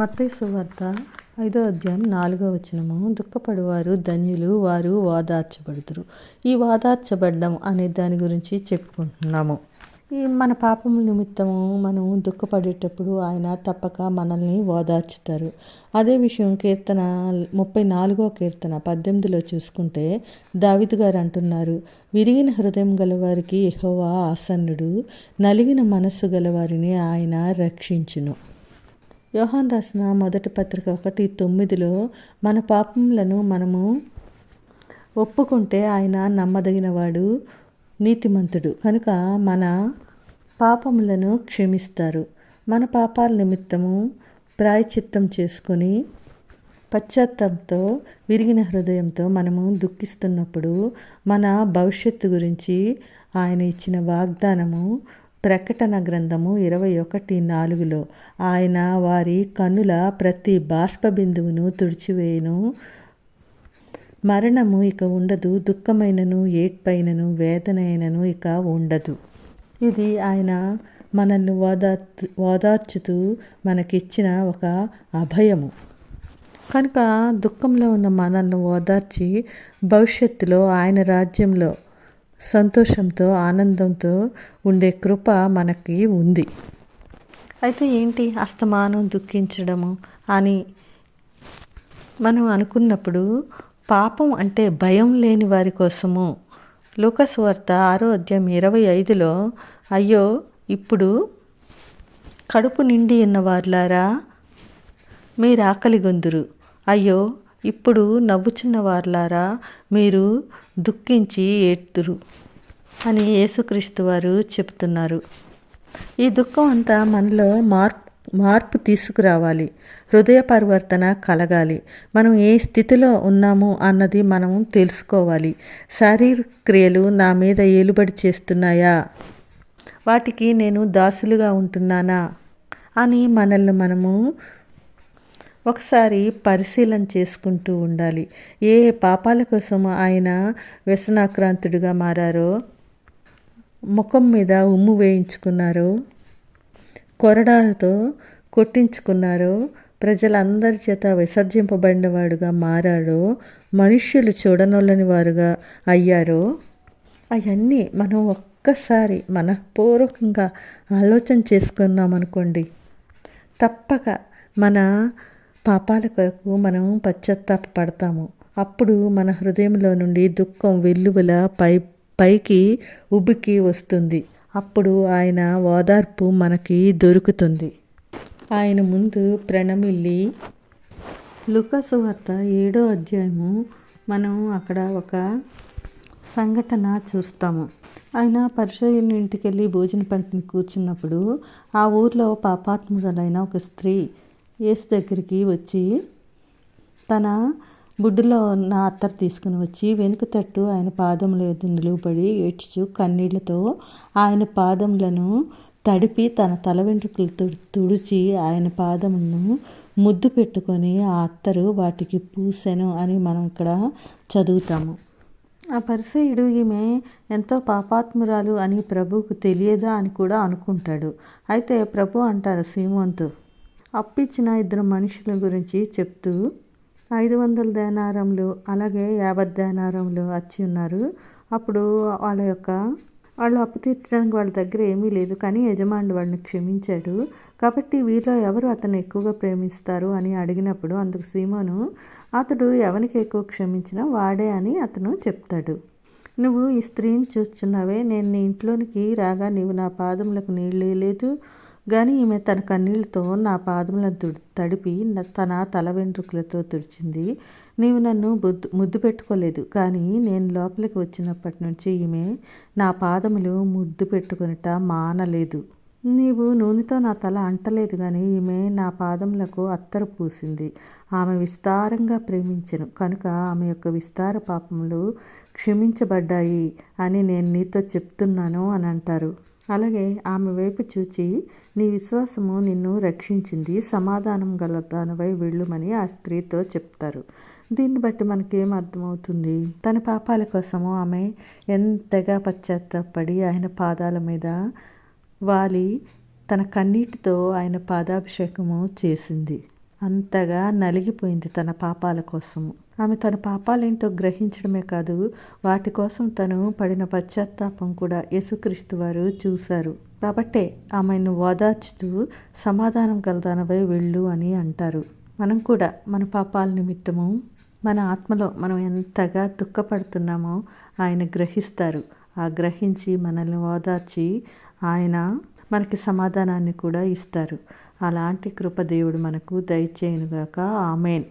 మత్తయి సువార్త ఐదో అధ్యాయం నాలుగో వచనము. దుఃఖపడువారు ధన్యులు వారు వాదార్చబడుతురు ఈ వాదార్చబడ్డం అనే దాని గురించి చెప్పుకుంటున్నాము. ఈ మన పాపముల నిమిత్తము మనం దుఃఖపడేటప్పుడు ఆయన తప్పక మనల్ని ఓదార్చుతారు అదే విషయం కీర్తన ముప్పై నాలుగో కీర్తన పద్దెనిమిదిలో చూసుకుంటే దావిదు గారు అంటున్నారు విరిగిన హృదయం గలవారికి ఎహోవా ఆసన్నుడు నలిగిన మనస్సు గలవారిని ఆయన రక్షించును. యోహాన్ రాసిన మొదటి పత్రిక ఒకటి తొమ్మిదిలో మన పాపములను మనము ఒప్పుకుంటే ఆయన నమ్మదగినవాడు నీతిమంతుడు. కనుక మన పాపములను క్షమిస్తారు. మన పాపాల నిమిత్తము ప్రాయచిత్తం చేసుకొని పశ్చాత్తంతో విరిగిన హృదయంతో మనము దుఃఖిస్తున్నప్పుడు మన భవిష్యత్తు గురించి ఆయన ఇచ్చిన వాగ్దానము ప్రకటన గ్రంథము ఇరవై ఒకటి నాలుగులో ఆయన వారి కన్నుల ప్రతి బాష్ప బిందువును తుడిచివేయును. మరణము ఇక ఉండదు దుఃఖమైనను ఏడ్పైనను వేదనైనను ఇక ఉండదు. ఇది ఆయన మనల్ని ఓదార్చు ఓదార్చుతూ మనకిచ్చిన ఒక అభయము. కనుక దుఃఖంలో ఉన్న మనల్ని ఓదార్చి భవిష్యత్తులో ఆయన రాజ్యంలో సంతోషంతో ఆనందంతో ఉండే కృప మనకి ఉంది. అయితే ఏంటి అస్తమానం దుఃఖించడము అని మనం అనుకున్నప్పుడు పాపం అంటే భయం లేని వారి కోసము లోకస్వార్త ఆరో అధ్యాయం ఇరవై ఐదులో అయ్యో ఇప్పుడు కడుపు నిండి ఉన్న వార్లారా మీరు ఆకలి గొందురు అయ్యో ఇప్పుడు నవ్వుచున్న వార్లారా మీరు దుఃఖించి ఏడ్తురు అని యేసుక్రీస్తు వారు చెప్తున్నారు. ఈ దుఃఖం అంతా మనలో మార్పు మార్పు తీసుకురావాలి. హృదయ పరివర్తన కలగాలి. మనం ఏ స్థితిలో ఉన్నాము అన్నది మనం తెలుసుకోవాలి. శారీరక క్రియలు నా మీద ఏలుబడి చేస్తున్నాయా? వాటికి నేను దాసులుగా ఉంటున్నానా? అని మనల్ని మనము ఒకసారి పరిశీలన చేసుకుంటూ ఉండాలి. ఏ పాపాల కోసం ఆయన వ్యసనాక్రాంతుడిగా మారారో? ముఖం మీద ఉమ్ము వేయించుకున్నారో? కొరడాలతో కొట్టించుకున్నారో? ప్రజలందరి చేత విసర్జింపబడినవాడుగా మారాడో మనుష్యులు చూడనొల్లని వారుగా అయ్యారో? అవన్నీ మనం ఒక్కసారి మనపూర్వకంగా ఆలోచన చేసుకున్నాం అనుకోండి తప్పక మన పాపాల కొరకు మనం పశ్చాత్తాప పడతాము అప్పుడు మన హృదయంలో నుండి దుఃఖం వెల్లువల పై పైకి ఉబికి వస్తుంది. అప్పుడు ఆయన ఓదార్పు మనకి దొరుకుతుంది. ఆయన ముందు ప్రణమిల్లి. లుకసు వార్త ఏడో అధ్యాయము. మనం అక్కడ ఒక సంఘటన చూస్తాము. ఆయన పరిశోధన ఇంటికి వెళ్ళి భోజన పంక్తిని కూర్చున్నప్పుడు ఆ ఊర్లో పాపాత్మురాలైన ఒక స్త్రీ యేసు దగ్గరికి వచ్చి తన బుడ్డులో ఉన్న అత్తరు తీసుకుని వచ్చి వెనుక తట్టు ఆయన పాదముల ఎదురు నిలువబడి ఏడ్చుచు కన్నీళ్ళతో ఆయన పాదములను తడిపి తన తల వెంట్రుకలు తుడిచి ఆయన పాదములను ముద్దు పెట్టుకొని ఆ అత్తరు వాటికి పూసెను అని మనం ఇక్కడ చదువుతాము. ఆ పరిసయుడు ఈమె ఎంతో పాపాత్మురాలు అని ప్రభువుకు తెలియదా అని కూడా అనుకుంటాడు. అయితే ప్రభు అంటారు సీమంతు అప్పిచ్చిన ఇద్దరు మనుషుల గురించి చెప్తూ ఐదు వందల దేనారంలు అలాగే యాభై దేనారంలు వచ్చి ఉన్నారు. అప్పుడు వాళ్ళ యొక్క వాళ్ళు అప్పు తీర్చడానికి వాళ్ళ దగ్గర ఏమీ లేదు కానీ యజమానుడు వాళ్ళని క్షమించాడు. కాబట్టి వీరిలో ఎవరు అతను ఎక్కువగా ప్రేమిస్తారు అని అడిగినప్పుడు అందుకు సీమోను అతడు ఎవరికి ఎక్కువ క్షమించినా వాడే అని అతను చెప్తాడు. నువ్వు ఈ స్త్రీని చూస్తున్నావే నేను నీ ఇంట్లోనికి రాగా నీవు నా పాదములకు నీళ్ళు లేదు కానీ ఈమె తన కన్నీళ్ళతో నా పాదములను తుడి తడిపి తన తల వెంట్రుకలతో తుడిచింది. నీవు నన్ను బుద్ధు ముద్దు పెట్టుకోలేదు. కానీ నేను లోపలికి వచ్చినప్పటి నుంచి ఈమె నా పాదములు ముద్దు పెట్టుకునిట మానలేదు. నీవు నూనెతో నా తల అంటలేదు కానీ ఈమె నా పాదములకు అత్తరు పూసింది. ఆమె విస్తారంగా ప్రేమించను. కనుక ఆమె యొక్క విస్తార పాపములు క్షమించబడ్డాయి అని నేను నీతో చెప్తున్నాను అని అంటారు. అలాగే ఆమె వైపు చూచి నీ విశ్వాసము నిన్ను రక్షించింది. సమాధానం గల దానివై వెళ్ళుమని ఆ స్త్రీతో చెప్తారు. దీన్ని బట్టి మనకేం అర్థమవుతుంది? తన పాపాల కోసము ఆమె ఎంతగా పశ్చాత్తాపడి ఆయన పాదాల మీద వాలి తన కన్నీటితో ఆయన పాదాభిషేకము చేసింది. అంతగా నలిగిపోయింది తన పాపాల కోసము. ఆమె తన పాపాలేంటో గ్రహించడమే కాదు వాటి కోసం తను పడిన పశ్చాత్తాపం కూడా యేసుక్రీస్తు వారు చూశారు. కాబట్టే ఆమెను ఓదార్చుతూ సమాధానం కలదానవై వెళ్ళు అని అంటారు. మనం కూడా మన పాపాల నిమిత్తము మన ఆత్మలో మనం ఎంతగా దుఃఖపడుతున్నామో ఆయన గ్రహిస్తారు. ఆ గ్రహించి మనల్ని ఓదార్చి ఆయన మనకి సమాధానాన్ని కూడా ఇస్తారు. అలాంటి కృపదేవుడు మనకు దయచేయనుగాక. ఆమెన్.